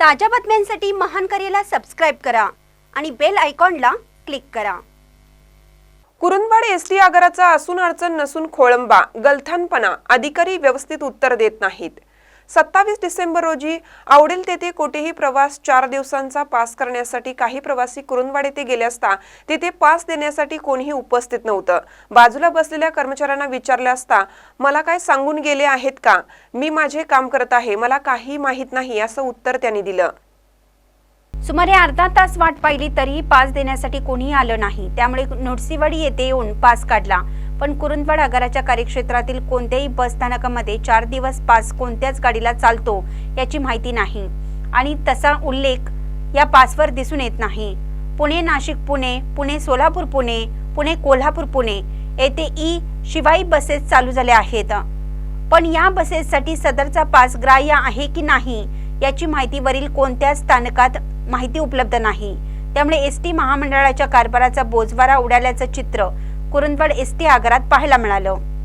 ताज्या बातम्यांसाठी महान करेला सबस्क्राईब करा आणि बेल आयकॉनला क्लिक करा. कुरुंदवाड एस टी आगाराचा असून अडचण नसून खोळंबा गलथानपणा अधिकारी व्यवस्थित उत्तर देत नाहीत. सत्तावीस डिसेंबर रोजी आवडेल तेथे कोठेही प्रवास चार दिवसांचा पास करण्यासाठी काही प्रवासी कुरुंदवाड येथे गेले असता तिथे पास देण्यासाठी कोणीही उपस्थित नव्हतं. बाजूला बसलेल्या कर्मचाऱ्यांना विचारले असता मला काय सांगून गेले आहेत का? मी माझे काम करत आहे मला काही माहीत नाही असं उत्तर त्यांनी दिलं. सुमारे अर्धा तास वाट पाहिली तरीही पास देण्यासाठी कोणीही आलं नाही. त्यामुळे नोटसीवाडी येथे येऊन पास काढला. पण कुरुंदवाड आगाराच्या कार्यक्षेत्रातील कोणत्याही बस स्थानकामध्ये चार दिवस पास कोणत्याच गाडीला चालतो याची माहिती नाही. आणि तसा उल्लेख या पासवर दिसून येत नाही. पुणे नाशिक पुणे पुणे सोलापूर पुणे पुणे कोल्हापूर पुणे येथे ई शिवाई बसेस चालू झाल्या आहेत. पण या बसेससाठी सदरचा पास ग्राह्य आहे की नाही याची माहिती वरील कोणत्याच स्थानकात माहिती उपलब्ध नाही. त्यामुळे एस टी महामंडळाच्या कारभाराचा बोजवारा उडाल्याचं चित्र कुरुंदवड एस आगारात पाहायला मिळालं.